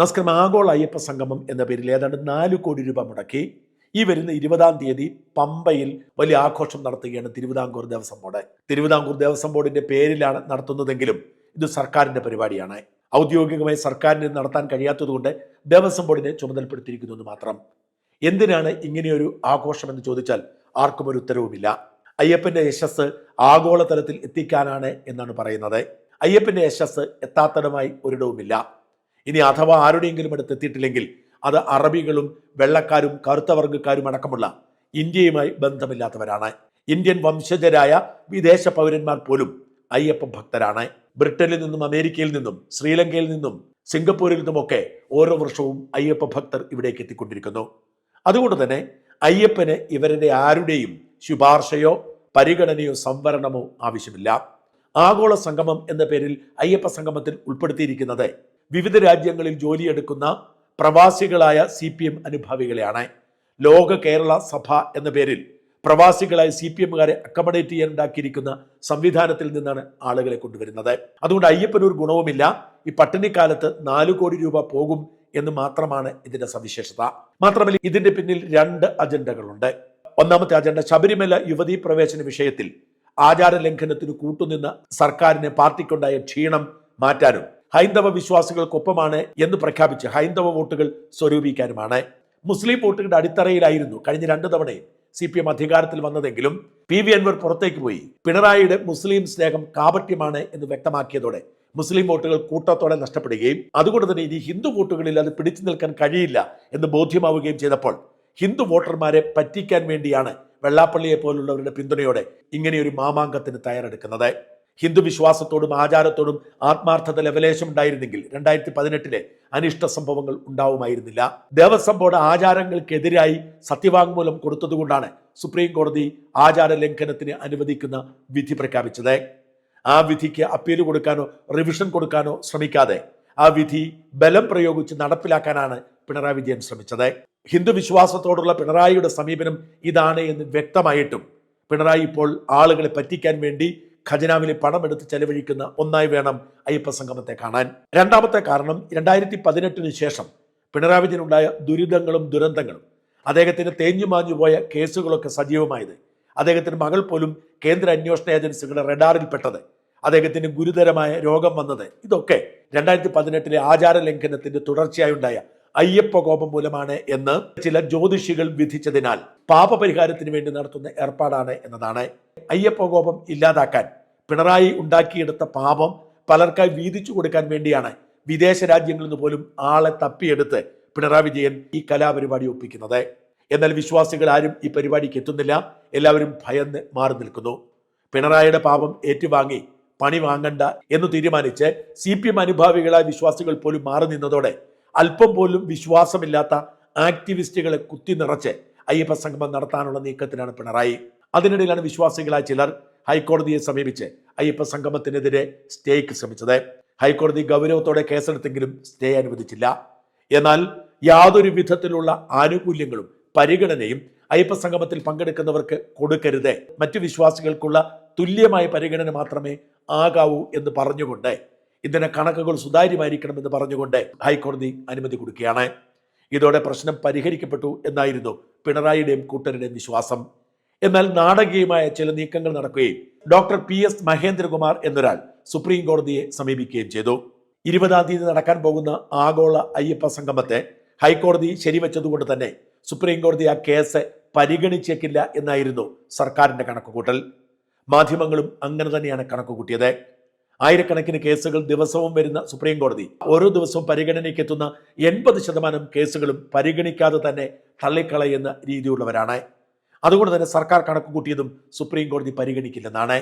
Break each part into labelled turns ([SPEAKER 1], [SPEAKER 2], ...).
[SPEAKER 1] നമസ്കാരം ആഗോള അയ്യപ്പ സംഗമം എന്ന പേരിൽ ഏതാണ്ട് നാല് കോടി രൂപ മുടക്കി. ഈ വരുന്ന ഇരുപതാം തീയതി പമ്പയിൽ വലിയ ആഘോഷം നടത്തുകയാണ് തിരുവിതാംകൂർ ദേവസ്വം ബോർഡ്. തിരുവിതാംകൂർ ദേവസ്വം ബോർഡിന്റെ പേരിലാണ് നടത്തുന്നതെങ്കിലും ഇത് സർക്കാരിന്റെ പരിപാടിയാണ്. ഔദ്യോഗികമായി സർക്കാരിന് നടത്താൻ കഴിയാത്തതുകൊണ്ട് ദേവസ്വം ബോർഡിനെ ചുമതലപ്പെടുത്തിയിരിക്കുന്നു എന്ന് മാത്രം. എന്തിനാണ് ഇങ്ങനെയൊരു ആഘോഷം എന്ന് ചോദിച്ചാൽ ആർക്കും ഒരു ഉത്തരവുമില്ല. അയ്യപ്പന്റെ യശസ് ആഗോളതലത്തിൽ എത്തിക്കാനാണ് എന്നാണ് പറയുന്നത്. അയ്യപ്പന്റെ യശസ് എത്താത്തടമായി ഒരിടവുമില്ല. ഇനി അഥവാ ആരുടെയെങ്കിലും അടുത്ത് എത്തിയിട്ടില്ലെങ്കിൽ അത് അറബികളും വെള്ളക്കാരും കറുത്ത വർഗക്കാരും അടക്കമുള്ള ഇന്ത്യയുമായി ബന്ധമില്ലാത്തവരാണ്. ഇന്ത്യൻ വംശജരായ വിദേശ പൗരന്മാർ പോലും അയ്യപ്പ ഭക്തരാണ്. ബ്രിട്ടനിൽ നിന്നും അമേരിക്കയിൽ നിന്നും ശ്രീലങ്കയിൽ നിന്നും സിംഗപ്പൂരിൽ നിന്നുമൊക്കെ ഓരോ വർഷവും അയ്യപ്പ ഭക്തർ ഇവിടേക്ക് എത്തിക്കൊണ്ടിരിക്കുന്നു. അതുകൊണ്ട് തന്നെ അയ്യപ്പന് ഇവരുടെ ആരുടെയും ശുപാർശയോ പരിഗണനയോ സംവരണമോ ആവശ്യമില്ല. ആഗോള സംഗമം എന്ന പേരിൽ അയ്യപ്പ സംഗമത്തിൽ ഉൾപ്പെടുത്തിയിരിക്കുന്നത് വിവിധ രാജ്യങ്ങളിൽ ജോലിയെടുക്കുന്ന പ്രവാസികളായ സി പി എം അനുഭാവികളെയാണ്. ലോക കേരള സഭ എന്ന പേരിൽ പ്രവാസികളായ സി പി എമ്മുകാരെ അക്കമഡേറ്റ് ചെയ്യാൻ ഉണ്ടാക്കിയിരിക്കുന്ന സംവിധാനത്തിൽ നിന്നാണ് ആളുകളെ കൊണ്ടുവരുന്നത്. അതുകൊണ്ട് അയ്യപ്പനൊരു ഗുണവുമില്ല. ഈ പട്ടിണിക്കാലത്ത് നാലു കോടി രൂപ പോകും എന്ന് മാത്രമാണ് ഇതിന്റെ സവിശേഷത. മാത്രമല്ല ഇതിന്റെ പിന്നിൽ രണ്ട് അജണ്ടകളുണ്ട്. ഒന്നാമത്തെ അജണ്ട ശബരിമല യുവതീ പ്രവേശന വിഷയത്തിൽ ആചാര ലംഘനത്തിന് കൂട്ടുനിന്ന സർക്കാരിനെ പാർട്ടിക്കുണ്ടായ ക്ഷീണം മാറ്റാനും ഹൈന്ദവ വിശ്വാസികൾക്കൊപ്പമാണ് എന്ന് പ്രഖ്യാപിച്ച് ഹൈന്ദവ വോട്ടുകൾ സ്വരൂപിക്കാനുമാണ്. മുസ്ലിം വോട്ടുകളുടെ അടിത്തറയിലായിരുന്നു കഴിഞ്ഞ രണ്ടു തവണ സി പി എം അധികാരത്തിൽ വന്നതെങ്കിലും പി വി അൻവർ പുറത്തേക്ക് പോയി. പിണറായിയുടെ മുസ്ലിം സ്നേഹം കാപട്യമാണ് എന്ന് വ്യക്തമാക്കിയതോടെ മുസ്ലിം വോട്ടുകൾ കൂട്ടത്തോടെ നഷ്ടപ്പെടുകയും അതുകൊണ്ട് തന്നെ ഇനി ഹിന്ദു വോട്ടുകളിൽ അത് പിടിച്ചു നിൽക്കാൻ കഴിയില്ല എന്ന് ബോധ്യമാവുകയും ചെയ്തപ്പോൾ ഹിന്ദു വോട്ടർമാരെ പറ്റിക്കാൻ വേണ്ടിയാണ് വെള്ളാപ്പള്ളിയെ പോലുള്ളവരുടെ പിന്തുണയോടെ ഇങ്ങനെയൊരു മാമാങ്കത്തിന് തയ്യാറെടുക്കുന്നത്. ഹിന്ദു വിശ്വാസത്തോടും ആചാരത്തോടും ആത്മാർത്ഥത ലവലേശം ഉണ്ടായിരുന്നെങ്കിൽ രണ്ടായിരത്തി പതിനെട്ടിലെ അനിഷ്ട സംഭവങ്ങൾ ഉണ്ടാവുമായിരുന്നില്ല. ദേവസ്വം ബോർഡ് ആചാരങ്ങൾക്കെതിരായി സത്യവാങ്മൂലം കൊടുത്തതുകൊണ്ടാണ് സുപ്രീം കോടതി ആചാര ലംഘനത്തിന് അനുവദിക്കുന്ന വിധി പ്രഖ്യാപിച്ചത്. ആ വിധിക്ക് അപ്പീൽ കൊടുക്കാനോ റിവിഷൻ കൊടുക്കാനോ ശ്രമിക്കാതെ ആ വിധി ബലം പ്രയോഗിച്ച് നടപ്പിലാക്കാനാണ് പിണറായി വിജയൻ ശ്രമിച്ചത്. ഹിന്ദു വിശ്വാസത്തോടുള്ള പിണറായിയുടെ സമീപനം ഇതാണ് എന്ന് വ്യക്തമായിട്ടും പിണറായി ഇപ്പോൾ ആളുകളെ പറ്റിക്കാൻ വേണ്ടി ഖജനാവിലെ പണമെടുത്ത് ചെലവഴിക്കുന്ന ഒന്നായി വേണം അയ്യപ്പ സംഗമത്തെ കാണാൻ. രണ്ടാമത്തെ കാരണം രണ്ടായിരത്തി പതിനെട്ടിന് ശേഷം പിണറായി വിജയനുണ്ടായ ദുരിതങ്ങളും ദുരന്തങ്ങളും. അദ്ദേഹത്തിന് തേഞ്ഞു മാഞ്ഞു പോയ കേസുകളൊക്കെ സജീവമായത് അദ്ദേഹത്തിന്റെ മകൾ പോലും കേന്ദ്ര അന്വേഷണ ഏജൻസികളുടെ റഡാറിൽപ്പെട്ടത് അദ്ദേഹത്തിന് ഗുരുതരമായ രോഗം വന്നത് ഇതൊക്കെ രണ്ടായിരത്തി പതിനെട്ടിലെ ആചാര ലംഘനത്തിന്റെ തുടർച്ചയായി ഉണ്ടായ അയ്യപ്പ കോപം മൂലമാണ് എന്ന് ചില ജ്യോതിഷികൾ വിധിച്ചതിനാൽ പാപപരിഹാരത്തിന് വേണ്ടി നടത്തുന്ന ഏർപ്പാടാണ് എന്നതാണ്. അയ്യപ്പ കോപം ഇല്ലാതാക്കാൻ പിണറായി ഉണ്ടാക്കിയെടുത്ത പാപം പലർക്കായി വീതിച്ചു കൊടുക്കാൻ വേണ്ടിയാണ് വിദേശ രാജ്യങ്ങളിൽ നിന്ന് പോലും ആളെ തപ്പിയെടുത്ത് പിണറായി വിജയൻ ഈ കലാപരിപാടി ഒപ്പിക്കുന്നത്. എന്നാൽ വിശ്വാസികൾ ആരും ഈ പരിപാടിക്ക് എത്തുന്നില്ല. എല്ലാവരും ഭയന്ന് മാറി നിൽക്കുന്നു. പിണറായിയുടെ പാപം ഏറ്റുവാങ്ങി പണി വാങ്ങണ്ട എന്ന് തീരുമാനിച്ച് സി പി എം അനുഭാവികളായ വിശ്വാസികൾ പോലും മാറി നിന്നതോടെ അല്പം പോലും വിശ്വാസമില്ലാത്ത ആക്ടിവിസ്റ്റുകളെ കുത്തി നിറച്ച് അയ്യപ്പ സംഗമം നടത്താനുള്ള നീക്കത്തിലാണ് പിണറായി. അതിനിടയിലാണ് വിശ്വാസികളായ ചിലർ ഹൈക്കോടതിയെ സമീപിച്ച് അയ്യപ്പ സംഗമത്തിനെതിരെ സ്റ്റേക്ക് ശ്രമിച്ചത്. ഹൈക്കോടതി ഗൗരവത്തോടെ കേസെടുത്തെങ്കിലും സ്റ്റേ അനുവദിച്ചില്ല. എന്നാൽ യാതൊരു വിധത്തിലുള്ള ആനുകൂല്യങ്ങളും പരിഗണനയും അയ്യപ്പ സംഗമത്തിൽ പങ്കെടുക്കുന്നവർക്ക് കൊടുക്കരുത്. മറ്റു വിശ്വാസികൾക്കുള്ള തുല്യമായ പരിഗണന മാത്രമേ ആകാവൂ എന്ന് പറഞ്ഞുകൊണ്ട് ഇതിന് കണക്കുകൾ സുതാര്യമായിരിക്കണമെന്ന് പറഞ്ഞുകൊണ്ട് ഹൈക്കോടതി അനുമതി കൊടുക്കുകയാണ്. ഇതോടെ പ്രശ്നം പരിഹരിക്കപ്പെട്ടു എന്നായിരുന്നു പിണറായിയുടെയും കൂട്ടരുടെയും വിശ്വാസം. എന്നാൽ നാടകീയമായ ചില നീക്കങ്ങൾ നടക്കുകയും ഡോക്ടർ പി എസ് മഹേന്ദ്രകുമാർ എന്നൊരാൾ സുപ്രീം കോടതിയെ സമീപിക്കുകയും ചെയ്തു. ഇരുപതാം തീയതി നടക്കാൻ പോകുന്ന ആഗോള അയ്യപ്പ സംഗമത്തെ ഹൈക്കോടതി ശരിവെച്ചതുകൊണ്ട് തന്നെ സുപ്രീം കോടതി ആ കേസ് പരിഗണിച്ചേക്കില്ല എന്നായിരുന്നു സർക്കാരിന്റെ കണക്കുകൂട്ടൽ. മാധ്യമങ്ങളും അങ്ങനെ തന്നെയാണ് കണക്കുകൂട്ടിയത്. ആയിരക്കണക്കിന് കേസുകൾ ദിവസവും വരുന്ന സുപ്രീം കോടതി ഓരോ ദിവസവും പരിഗണനയ്ക്ക് എത്തുന്ന എൺപത് ശതമാനം കേസുകളും പരിഗണിക്കാതെ തന്നെ തള്ളിക്കളയുന്ന രീതിയുള്ളവരാണ്. അതുകൊണ്ട് തന്നെ സർക്കാർ കണക്ക് കൂട്ടിയതും സുപ്രീം കോടതി പരിഗണിക്കില്ലെന്നാണ്.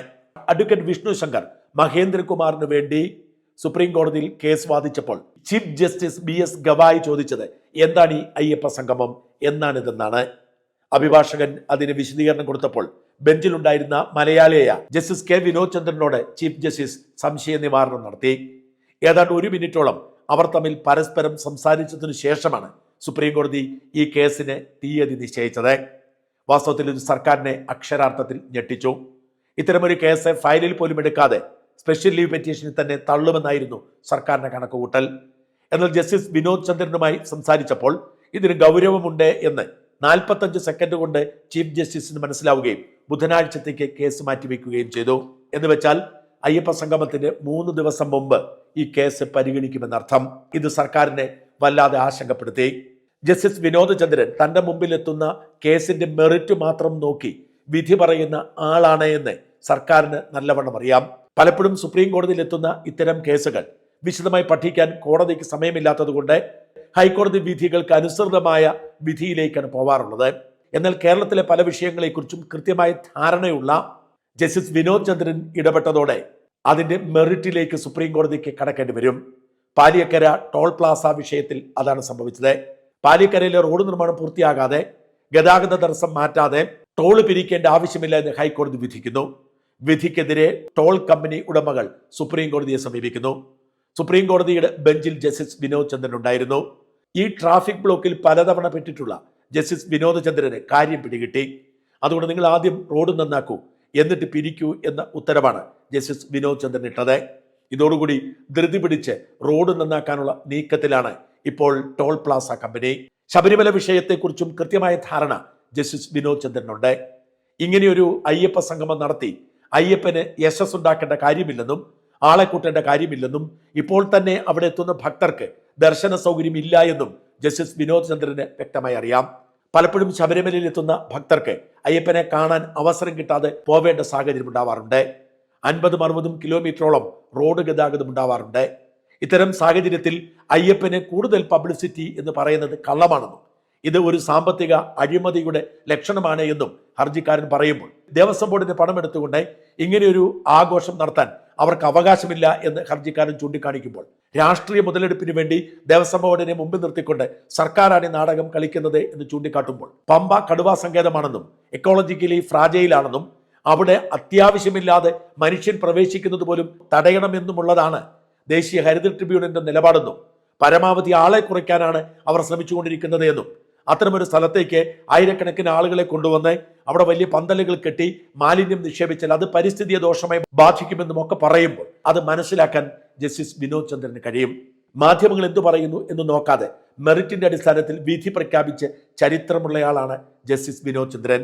[SPEAKER 1] അഡ്വക്കേറ്റ് വിഷ്ണു ശങ്കർ മഹേന്ദ്രകുമാറിന് വേണ്ടി സുപ്രീം കോടതിയിൽ case വാദിച്ചപ്പോൾ chief justice B S Gavai ചോദിച്ചത് എന്താണ് ഈ അയ്യപ്പ സംഗമം? എന്നാണിതെന്നാണ്. അഭിഭാഷകൻ അതിന് വിശദീകരണം കൊടുത്തപ്പോൾ ബെഞ്ചിലുണ്ടായിരുന്ന മലയാളിയായ ജസ്റ്റിസ് കെ. വിനോദ് ചന്ദ്രനോട് ചീഫ് ജസ്റ്റിസ് സംശയ നിവാരണം നടത്തി. ഏതാണ്ട് ഒരു മിനിറ്റോളം അവർ തമ്മിൽ പരസ്പരം സംസാരിച്ചതിനു ശേഷമാണ് സുപ്രീം കോടതി ഈ കേസിന് തീയതി നിശ്ചയിച്ചത്. വാസ്തവത്തിൽ ഇത് സർക്കാരിനെ അക്ഷരാർത്ഥത്തിൽ ഞെട്ടിച്ചു. ഇത്തരമൊരു കേസ് ഫയലിൽ പോലും എടുക്കാതെ സ്പെഷ്യൽ ലീവ് പെറ്റീഷനിൽ തന്നെ തള്ളുമെന്നായിരുന്നു സർക്കാരിന്റെ കണക്കുകൂട്ടൽ. എന്നാൽ ജസ്റ്റിസ് വിനോദ് ചന്ദ്രനുമായി സംസാരിച്ചപ്പോൾ ഇതിന് ഗൗരവമുണ്ട് എന്ന് നാൽപ്പത്തഞ്ച് സെക്കൻഡ് കൊണ്ട് ചീഫ് ജസ്റ്റിസിന് മനസ്സിലാവുകയും ബുധനാഴ്ചത്തേക്ക് കേസ് മാറ്റിവെക്കുകയും ചെയ്തു. എന്ന് വെച്ചാൽ അയ്യപ്പ സംഗമത്തിന് മൂന്ന് ദിവസം മുമ്പ് ഈ കേസ് പരിഗണിക്കുമെന്നർത്ഥം. ഇത് സർക്കാരിനെ വല്ലാതെ ആശങ്കപ്പെടുത്തി. ജസ്റ്റിസ് വിനോദ് ചന്ദ്രൻ തന്റെ മുമ്പിലെത്തുന്ന കേസിന്റെ മെറിറ്റ് മാത്രം നോക്കി വിധി പറയുന്ന ആളാണ് എന്ന് സർക്കാരിന് നല്ലവണ്ണം അറിയാം. പലപ്പോഴും സുപ്രീം കോടതിയിൽ എത്തുന്ന ഇത്തരം കേസുകൾ വിശദമായി പഠിക്കാൻ കോടതിക്ക് സമയമില്ലാത്തതുകൊണ്ട് ഹൈക്കോടതി വിധികൾക്ക് അനുസൃതമായ വിധിയിലേക്കാണ് പോവാറുള്ളത്. എന്നാൽ കേരളത്തിലെ പല വിഷയങ്ങളെക്കുറിച്ചും കൃത്യമായ ധാരണയുള്ള ജസ്റ്റിസ് വിനോദ് ചന്ദ്രൻ ഇടപെട്ടതോടെ അതിന്റെ മെറിറ്റിലേക്ക് സുപ്രീം കോടതിക്ക് കടക്കേണ്ടി വരും. പാലിയക്കര ടോൾ പ്ലാസ വിഷയത്തിൽ അതാണ് സംഭവിച്ചത്. പാലിയക്കരയിലെ റോഡ് നിർമ്മാണം പൂർത്തിയാകാതെ ഗതാഗത തടസ്സം മാറ്റാതെ ടോൾ പിരിക്കേണ്ട ആവശ്യമില്ല എന്ന് ഹൈക്കോടതി വിധിക്കുന്നു. വിധിക്കെതിരെ ടോൾ കമ്പനി ഉടമകൾ സുപ്രീം കോടതിയെ സമീപിക്കുന്നു. സുപ്രീം കോടതിയുടെ ബെഞ്ചിൽ ജസ്റ്റിസ് വിനോദ് ചന്ദ്രൻ ഉണ്ടായിരുന്നു. ഈ ട്രാഫിക് ബ്ലോക്കിൽ പലതവണ പെട്ടിട്ടുള്ള ജസ്റ്റിസ് വിനോദ് ചന്ദ്രന് കാര്യം പിടികിട്ടി. അതുകൊണ്ട് നിങ്ങൾ ആദ്യം റോഡ് നന്നാക്കൂ എന്നിട്ട് പിരിക്കൂ എന്ന ഉത്തരവാണ് ജസ്റ്റിസ് വിനോദ് ചന്ദ്രൻ ഇട്ടത്. ഇതോടുകൂടി ധൃതി പിടിച്ച് റോഡ് നന്നാക്കാനുള്ള നീക്കത്തിലാണ് ഇപ്പോൾ ടോൾ പ്ലാസ കമ്പനി. ശബരിമല വിഷയത്തെക്കുറിച്ചും കൃത്യമായ ധാരണ ജസ്റ്റിസ് വിനോദ് ചന്ദ്രനുണ്ട്. ഇങ്ങനെയൊരു അയ്യപ്പ സംഗമം നടത്തി അയ്യപ്പന് യശസ് ഉണ്ടാക്കേണ്ട കാര്യമില്ലെന്നും ആളെ കൂട്ടേണ്ട കാര്യമില്ലെന്നും ഇപ്പോൾ തന്നെ അവിടെ എത്തുന്ന ഭക്തർക്ക് ദർശന സൗകര്യം ഇല്ല എന്നും ജസ്റ്റിസ് വിനോദ് ചന്ദ്രന് വ്യക്തമായി അറിയാം. പലപ്പോഴും ശബരിമലയിൽ എത്തുന്ന ഭക്തർക്ക് അയ്യപ്പനെ കാണാൻ അവസരം കിട്ടാതെ പോവേണ്ട സാഹചര്യം ഉണ്ടാവാറുണ്ട്. അൻപതും അറുപതും കിലോമീറ്ററോളം റോഡ് ഗതാഗതം ഉണ്ടാവാറുണ്ട്. ഇത്തരം സാഹചര്യത്തിൽ അയ്യപ്പന് കൂടുതൽ പബ്ലിസിറ്റി എന്ന് പറയുന്നത് കള്ളമാണെന്നും ഇത് ഒരു സാമ്പത്തിക അഴിമതിയുടെ ലക്ഷണമാണ് എന്നും ഹർജിക്കാരൻ പറയുമ്പോൾ ദേവസ്വം ബോർഡിന്റെ പണം എടുത്തുകൊണ്ട് ഇങ്ങനെയൊരു ആഘോഷം നടത്താൻ അവർക്ക് അവകാശമില്ല എന്ന് ഹർജിക്കാരൻ ചൂണ്ടിക്കാണിക്കുമ്പോൾ രാഷ്ട്രീയ മുതലെടുപ്പിന് വേണ്ടി ദേവസ്വം ബോർഡിനെ മുമ്പിൽ നിർത്തിക്കൊണ്ട് സർക്കാരാണ് ഈ നാടകം കളിക്കുന്നത് എന്ന് ചൂണ്ടിക്കാട്ടുമ്പോൾ പമ്പ കടുവാ സങ്കേതമാണെന്നും എക്കോളജിക്കലി ഫ്രാജയിലാണെന്നും അവിടെ അത്യാവശ്യമില്ലാതെ മനുഷ്യൻ പ്രവേശിക്കുന്നത് പോലും തടയണമെന്നുമുള്ളതാണ് ദേശീയ ഹരിത ട്രിബ്യൂണലിന്റെ നിലപാടെന്നും പരമാവധി ആളെ കുറയ്ക്കാനാണ് അവർ ശ്രമിച്ചുകൊണ്ടിരിക്കുന്നത് എന്നും. അത്തരമൊരു സ്ഥലത്തേക്ക് ആയിരക്കണക്കിന് ആളുകളെ കൊണ്ടുവന്ന് അവിടെ വലിയ പന്തലുകൾ കെട്ടി മാലിന്യം നിക്ഷേപിച്ചാൽ അത് പരിസ്ഥിതിയെ ദോഷമായി ബാധിക്കുമെന്നും ഒക്കെ പറയുമ്പോൾ അത് മനസ്സിലാക്കാൻ ജസ്റ്റിസ് വിനോദ് ചന്ദ്രന് കഴിയും. മാധ്യമങ്ങൾ എന്തു പറയുന്നു എന്ന് നോക്കാതെ മെറിറ്റിന്റെ അടിസ്ഥാനത്തിൽ വിധി പ്രഖ്യാപിച്ച് ചരിത്രമുള്ളയാളാണ് ജസ്റ്റിസ് വിനോദ് ചന്ദ്രൻ.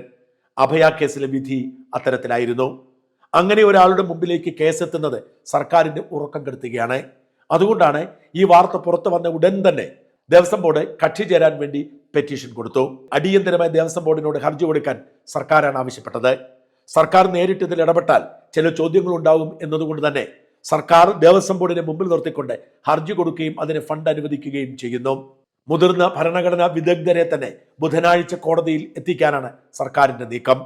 [SPEAKER 1] അഭയ കേസിലെ വിധി അത്തരത്തിലായിരുന്നു. അങ്ങനെ ഒരാളുടെ മുമ്പിലേക്ക് കേസെത്തുന്നത് സർക്കാരിന്റെ ഉറക്കം കെടുത്തുകയാണ്. അതുകൊണ്ടാണ് ഈ വാർത്ത പുറത്തു വന്ന ഉടൻ തന്നെ ദേവസ്വം ബോർഡ് കക്ഷി ചേരാൻ വേണ്ടി പെറ്റീഷൻ കൊടുത്തു. അടിയന്തരമായി ദേവസ്വം ബോർഡിനോട് ഹർജി കൊടുക്കാൻ സർക്കാരാണ് ആവശ്യപ്പെട്ടത്. സർക്കാർ നേരിട്ട് ഇതിൽ ഇടപെട്ടാൽ ചില ചോദ്യങ്ങൾ ഉണ്ടാവും എന്നതുകൊണ്ട് തന്നെ സർക്കാർ ദേവസ്വം ബോർഡിനെ മുമ്പിൽ നിർത്തിക്കൊണ്ട് ഹർജി കൊടുക്കുകയും അതിന് ഫണ്ട് അനുവദിക്കുകയും ചെയ്യുന്നു. മുതിർന്ന ഭരണഘടനാ വിദഗ്ധരെ തന്നെ ബുധനാഴ്ച കോടതിയിൽ എത്തിക്കാനാണ് സർക്കാരിന്റെ നീക്കം.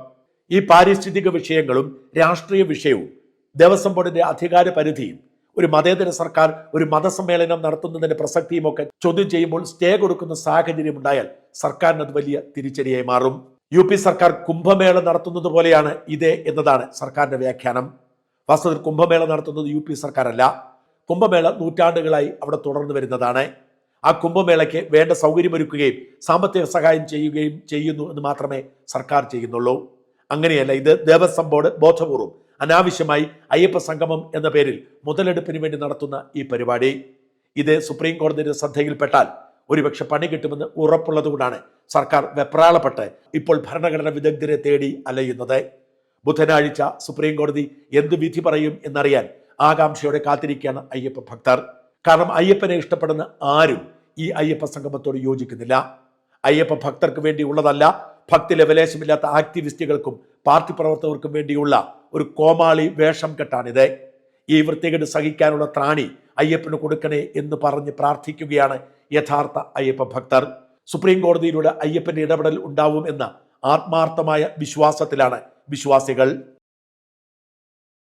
[SPEAKER 1] ഈ പാരിസ്ഥിതിക വിഷയങ്ങളും രാഷ്ട്രീയ വിഷയവും ദേവസ്വം ബോർഡിന്റെ അധികാര പരിധിയും ഒരു മതേതര സർക്കാർ ഒരു മതസമ്മേളനം നടത്തുന്നതിന്റെ പ്രസക്തിയും ഒക്കെ ചോദ്യം ചെയ്യുമ്പോൾ സ്റ്റേ കൊടുക്കുന്ന സാഹചര്യം ഉണ്ടായാൽ സർക്കാരിന് അത് വലിയ തിരിച്ചടിയായി മാറും. യു പി സർക്കാർ കുംഭമേള നടത്തുന്നത് പോലെയാണ് ഇത് എന്നതാണ് സർക്കാരിന്റെ വ്യാഖ്യാനം. വാസ്തവത്തിൽ കുംഭമേള നടത്തുന്നത് യു പി സർക്കാരല്ല. കുംഭമേള നൂറ്റാണ്ടുകളായി അവിടെ തുടർന്നു വരുന്നതാണ്. ആ കുംഭമേളയ്ക്ക് വേണ്ട സൗകര്യമൊരുക്കുകയും സാമ്പത്തിക സഹായം ചെയ്യുകയും ചെയ്യുന്നു എന്ന് മാത്രമേ സർക്കാർ ചെയ്യുന്നുള്ളൂ. അങ്ങനെയല്ല ഇത് ദേവസ്വം ബോർഡ് ബോധപൂർവം അനാവശ്യമായി അയ്യപ്പ സംഗമം എന്ന പേരിൽ മുതലെടുപ്പിന് വേണ്ടി നടത്തുന്ന ഈ പരിപാടി. ഇത് സുപ്രീം കോടതിയുടെ ശ്രദ്ധയിൽപ്പെട്ടാൽ ഒരുപക്ഷെ പണി കിട്ടുമെന്ന് ഉറപ്പുള്ളതുകൊണ്ടാണ് സർക്കാർ വെപ്രാളപ്പെട്ട് ഇപ്പോൾ ഭരണഘടനാ വിദഗ്ധരെ തേടി അലയുന്നത്. ബുധനാഴ്ച സുപ്രീം കോടതി എന്ത് വിധി പറയും എന്നറിയാൻ ആകാംക്ഷയോടെ കാത്തിരിക്കുകയാണ് അയ്യപ്പ ഭക്തർ. കാരണം അയ്യപ്പനെ ഇഷ്ടപ്പെടുന്ന ആരും ഈ അയ്യപ്പ സംഗമത്തോട് യോജിക്കുന്നില്ല. അയ്യപ്പ ഭക്തർക്ക് വേണ്ടിയുള്ളതല്ല ഭക്തി ലവലേശമില്ലാത്ത ആക്ടിവിസ്റ്റുകൾക്കും പാർട്ടി പ്രവർത്തകർക്കും വേണ്ടിയുള്ള ഒരു കോമാളി വേഷം കെട്ടാണിത്. ഈ വൃത്തികേട് സഹിക്കാനുള്ള ത്രാണി അയ്യപ്പന് കൊടുക്കണേ എന്ന് പറഞ്ഞ് പ്രാർത്ഥിക്കുകയാണ് യഥാർത്ഥ അയ്യപ്പ ഭക്തർ. സുപ്രീം കോടതിയിലൂടെ അയ്യപ്പന്റെ ഇടപെടൽ ഉണ്ടാവും എന്ന ആത്മാർത്ഥമായ വിശ്വാസത്തിലാണ് വിശ്വാസികൾ.